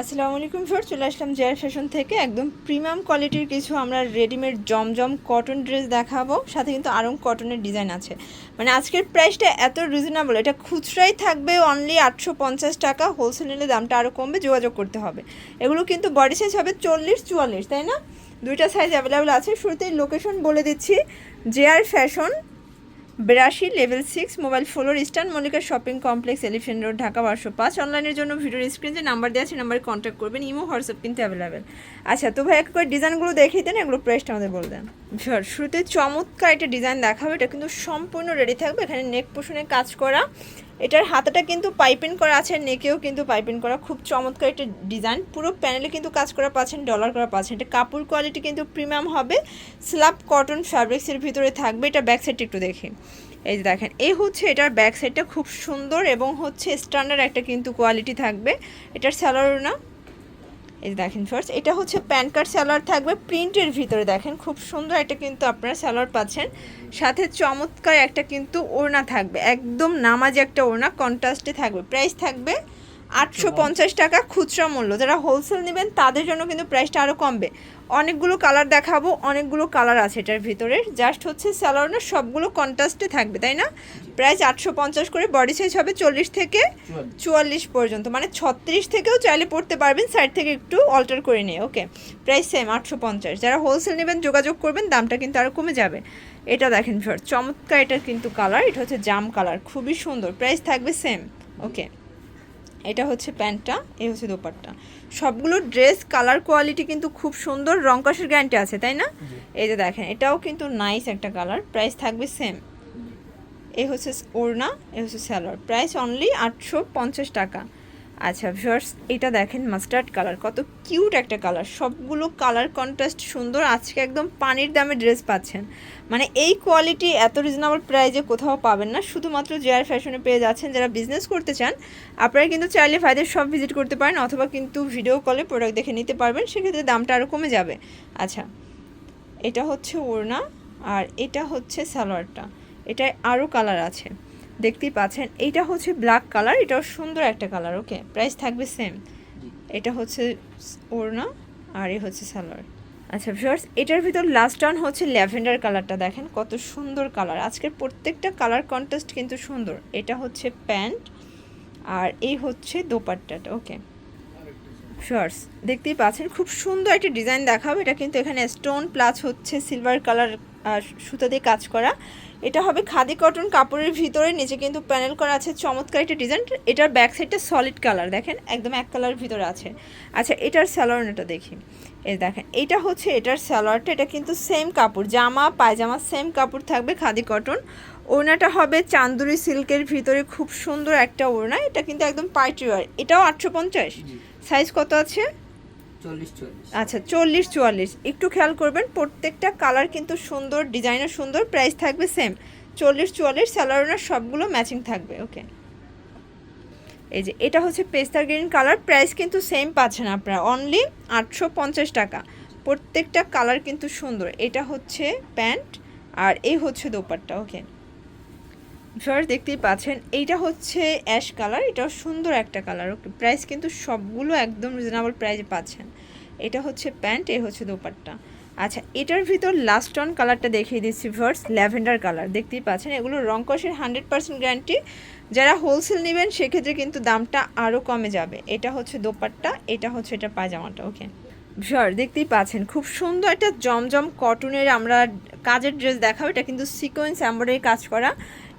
আসসালামু আলাইকুম ফ্রেন্ড চলে আসলাম জেয়ার ফ্যাশন থেকে। একদম প্রিমিয়াম কোয়ালিটির কিছু আমরা রেডিমেড জমজম কটন ড্রেস দেখাবো। সাথে কিন্তু আরং কটনের ডিজাইন আছে। মানে আজকের প্রাইসটা এত রিজনেবল এটা খুচরাই থাকবে অনলি আটশো পঞ্চাশ টাকা। হোলসেল নিলে দামটা আরও কমবে, যোগাযোগ করতে হবে। এগুলো কিন্তু বডি সাইজ হবে চল্লিশ চুয়াল্লিশ, তাই না? দুইটা সাইজ অ্যাভেলেবেল আছে। শুরুতেই লোকেশন বলে দিচ্ছি জেয়ার ফ্যাশন বিরাশি level six mobile floor Eastern Mallika shopping complex, Elephant Road, Dhaka বারোশো পাঁচ। অনলাইনের জন্য ভিডিওর স্ক্রিন যে নাম্বার দেওয়া আছে, নাম্বারে কন্ট্যাক্ট করবেন। ইমো, হোয়াটসঅ্যাপ কিন্তু অ্যাভেলেবেল আচ্ছা তো ভাই, এক করে ডিজাইনগুলো দেখিয়ে দেন, এগুলো প্রাইসটা আমাদের বলে দেন। ভিওর শুরুতে চমৎকার একটা ডিজাইন দেখাবে। এটা কিন্তু সম্পূর্ণ রেডি থাকবে। এখানে নেক পোষণে কাজ করা। এটার হাতাটা কিন্তু পাইপিং করা আছে, নেকেও কিন্তু পাইপিং করা। খুব চমৎকার একটা ডিজাইন। পুরো প্যানেলে কিন্তু কাজ করা পাচ্ছেন, ডলার করা পাচ্ছেন। এটা কাপড় কোয়ালিটি কিন্তু প্রিমিয়াম হবে। স্ল্যাব কটন ফ্যাব্রিক্সের ভিতরে থাকবে। এটা ব্যাক সাইডটা একটু দেখি। এই যে দেখেন এই হচ্ছে এটার ব্যাক সাইডটা খুব সুন্দর এবং হচ্ছে স্ট্যান্ডার্ড একটা কিন্তু কোয়ালিটি থাকবে। এটার স্যালারও না এই যে দেখেন ফার্স্ট এটা হচ্ছে প্যান কার্ড স্যালোয়ার থাকবে। প্রিন্টের ভিতরে দেখেন, খুব সুন্দর একটা কিন্তু আপনারা স্যালোয়ার পাচ্ছেন। সাথে চমৎকার একটা কিন্তু ওড়না থাকবে। একদম নামাজি একটা ওড়না কন্ট্রাস্টে থাকবে। প্রাইস থাকবে আটশো পঞ্চাশ টাকা খুচরা মূল্য। যারা হোলসেল নেবেন তাদের জন্য কিন্তু প্রাইসটা আরও কমবে। অনেকগুলো কালার দেখাবো অনেকগুলো কালার আছে এটার ভিতরে। জাস্ট হচ্ছে স্যালোয়ার না সবগুলো কন্ট্রাস্টে থাকবে তাই না? প্রাইস আটশো পঞ্চাশ করে বডি সাইজ হবে চল্লিশ থেকে চুয়াল্লিশ। পর্যন্ত। মানে ছত্রিশ থেকেও চাইলে পড়তে পারবেন সাইড থেকে একটু অল্টার করে নিয়ে ওকে প্রাইস সেম আটশো পঞ্চাশ। যারা হোলসেল নেবেন যোগাযোগ করবেন দামটা কিন্তু আরও কমে যাবে। এটা দেখেন ফির চমৎকার এটার কিন্তু কালার এটা হচ্ছে জাম কালার খুবই সুন্দর। প্রাইস থাকবে সেম ওকে এটা হচ্ছে প্যান্টটা এই হচ্ছে দোপারটা সবগুলো ড্রেস কালার কোয়ালিটি কিন্তু খুব সুন্দর রং কষের গ্যারান্টি আছে তাই না? এই যে দেখেন এটাও কিন্তু নাইস একটা কালার প্রাইস থাকবে সেম এ হচ্ছে ওড়না এ হচ্ছে স্যালোয়ার প্রাইস অনলি আটশো পঞ্চাশ টাকা। আচ্ছা ভিউয়ার্স এটা দেখেন মাস্টার্ড কালার কত কিউট একটা কালার সবগুলো কালার কন্ট্রাস্ট সুন্দর, আজকে একদম পানির দামে ড্রেস পাচ্ছেন। মানে এই কোয়ালিটি এত রিজনেবল প্রাইজে কোথাও পাবেন না। শুধুমাত্র জেয়ার ফ্যাশনে পেয়ে যাচ্ছেন, যারা বিজনেস করতে চান, আপনারা কিন্তু চাইলে ফায়দের সব ভিজিট করতে পারেন, অথবা কিন্তু ভিডিও কলে প্রোডাক্ট দেখে নিতে পারবেন, সেক্ষেত্রে দামটা আরও কমে যাবে। আচ্ছা এটা হচ্ছে ওড়না, আর এটা হচ্ছে সালোয়ারটা। এটায় আরও কালার আছে। দেখতেই পাচ্ছেন। এইটা হচ্ছে ব্ল্যাক কালার এটাও সুন্দর একটা কালার ওকে প্রাইস থাকবে সেম এটা হচ্ছে ওড়না আর এ হচ্ছে সালোয়ার। আচ্ছা ভিউয়ার্স এটার ভিতর লাস্ট অন হচ্ছে ল্যাভেন্ডার কালারটা দেখেন কত সুন্দর কালার আজকের প্রত্যেকটা কালার কন্ট্রাস্ট কিন্তু সুন্দর। এটা হচ্ছে প্যান্ট আর এই হচ্ছে দোপাট্টাটা ওকে শর্টস দেখতেই পাচ্ছেন খুব সুন্দর একটা ডিজাইন দেখাবো। এটা কিন্তু এখানে স্টোন প্লাস হচ্ছে সিলভার কালার সুতা দিয়ে কাজ করা। এটা হবে খাদি কটন কাপড়ের ভিতরে নিচে কিন্তু প্যানেল করা আছে চমৎকার একটা ডিজাইন এটার ব্যাক সাইডটা সলিড কালার দেখেন একদম এক কালার ভিতরে আছে। আচ্ছা এটার স্যালোয়ারটা দেখি। এই দেখেন এটা হচ্ছে এটার স্যালোয়ারটা এটা কিন্তু সেম কাপড় জামা পায়জামা সেম কাপড় থাকবে খাদি কটন। ওড়নাটা হবে চান্দুরি সিল্কের ভিতরে খুব সুন্দর একটা ওড়না এটা কিন্তু একদম পার্টি ওয়ার এটাও আটশো পঞ্চাশ। সাইজ কত আছে? আচ্ছা চল্লিশ, চুয়াল্লিশ। একটু খেয়াল করবেন, প্রত্যেকটা কালার কিন্তু সুন্দর ডিজাইনও সুন্দর প্রাইস থাকবে সেম চল্লিশ, চুয়াল্লিশ স্যালারোনার সবগুলো ম্যাচিং থাকবে ওকে এই যে, এটা হচ্ছে পেস্তার গ্রিন কালার প্রাইস কিন্তু সেম পাচ্ছেন আপনারা অনলি আটশো পঞ্চাশ টাকা। প্রত্যেকটা কালার কিন্তু সুন্দর, এটা হচ্ছে প্যান্ট, আর এই হচ্ছে দোপাট্টা ওকে ভিউয়ার্স দেখতেই পাচ্ছেন, এইটা হচ্ছে অ্যাশ কালার এটাও সুন্দর একটা কালার ওকে প্রাইস কিন্তু সবগুলো একদম রিজনেবল প্রাইসে পাচ্ছেন। এটা হচ্ছে প্যান্ট এ হচ্ছে দোপাট্টা। আচ্ছা এটার ভিতর লাস্ট অন কালারটা দেখিয়ে দিচ্ছি ভিউয়ার্স ল্যাভেন্ডার কালার দেখতেই পাচ্ছেন, এগুলো রং কষের হান্ড্রেড পার্সেন্ট গ্যারান্টি যারা হোলসেল নেবেন, সেক্ষেত্রে কিন্তু দামটা আরও কমে যাবে। এটা হচ্ছে দোপাট্টা, এটা হচ্ছে এটা পায়জামাটা ওকে ভিউয়ার দেখতেই পাচ্ছেন, খুব সুন্দর একটা জমজম কটনের আমরা কাজের ড্রেস দেখাবো, এটা কিন্তু সিকোয়েন্স এম্বয়ডারি কাজ করা।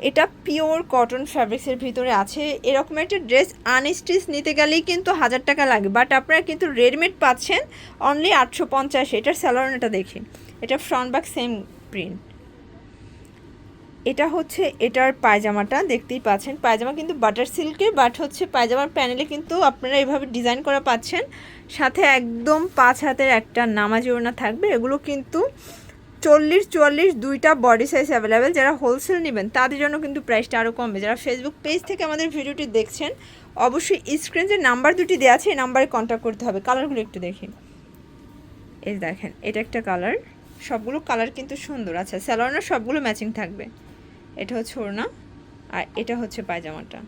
এটা পিওর কটন ফ্যাব্রিক্সের ভিতরে আছে। এরকম একটা ড্রেস আনস্টিচ নিতে গেলেই কিন্তু হাজার টাকা লাগে। বাট আপনারা কিন্তু রেডিমেড পাচ্ছেন অনলি আটশো পঞ্চাশ। এটার স্যালোয়ারটা দেখি। এটা ফ্রন্ট ব্যাক সেম প্রিন্ট। এটা হচ্ছে এটার পায়জামাটা, দেখতেই পাচ্ছেন। পায়জামা কিন্তু বাটার সিল্কের, বাট হচ্ছে পায়জামার প্যানেলে কিন্তু আপনারা এভাবে ডিজাইন করা পাচ্ছেন। সাথে একদম পাঁচ হাতের একটা নামাজ ওড়না থাকবে। এগুলো কিন্তু চল্লিশ, চুয়াল্লিশ দুইটা বডি সাইজ অ্যাভেলেবেল যারা হোলসেল নেবেন, তাদের জন্য কিন্তু প্রাইসটা আরও কমবে। যারা ফেসবুক পেজ থেকে আমাদের ভিডিওটি দেখছেন, অবশ্যই স্ক্রিন যে নাম্বার দুটি দেওয়া আছে, এই নাম্বারে কন্ট্যাক্ট করতে হবে। কালারগুলো একটু দেখি। এই দেখেন, এটা একটা কালার সবগুলো কালার কিন্তু সুন্দর আচ্ছা স্যালোনা সবগুলো ম্যাচিং থাকবে। এটা হচ্ছে ওড়না, আর এটা হচ্ছে পায়জামাটা।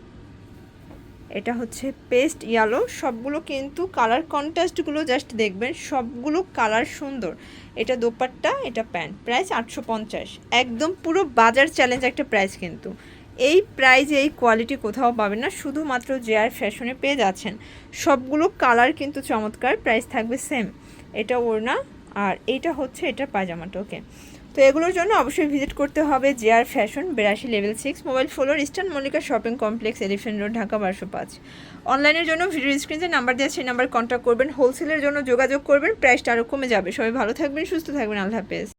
এটা হচ্ছে পেস্ট ইয়ালো সবগুলো কিন্তু কালার কন্ট্রাস্টগুলো জাস্ট দেখবেন, সবগুলো কালার সুন্দর। এটা দোপাট্টা, এটা প্যান্ট। প্রাইস আটশো পঞ্চাশ। একদম পুরো বাজার চ্যালেঞ্জ একটা প্রাইস কিন্তু। এই প্রাইজে এই কোয়ালিটি কোথাও পাবেন না, শুধুমাত্র জেআর ফ্যাশনে পেয়ে যাচ্ছেন। সবগুলো কালার কিন্তু চমৎকার প্রাইস থাকবে সেম এটা ওড়না, আর এইটা হচ্ছে এটা পায়জামাটা ওকে তো এগুলোর জন্য অবশ্যই ভিজিট করতে হবে J R fashion বেরাশি level six mobile floor Eastern Mallika shopping complex Elephant Road Dhaka বারোশো পাঁচ। অনলাইনের জন্য ভিডিও স্ক্রিনে নাম্বার দেওয়া সেই নাম্বার কন্ট্যাক্ট করবেন। হোলসেলের জন্য যোগাযোগ করবেন। প্রাইসটা আরও কমে যাবে। সবাই ভালো থাকবেন, সুস্থ থাকবেন। আল্লাহ হাফেজ।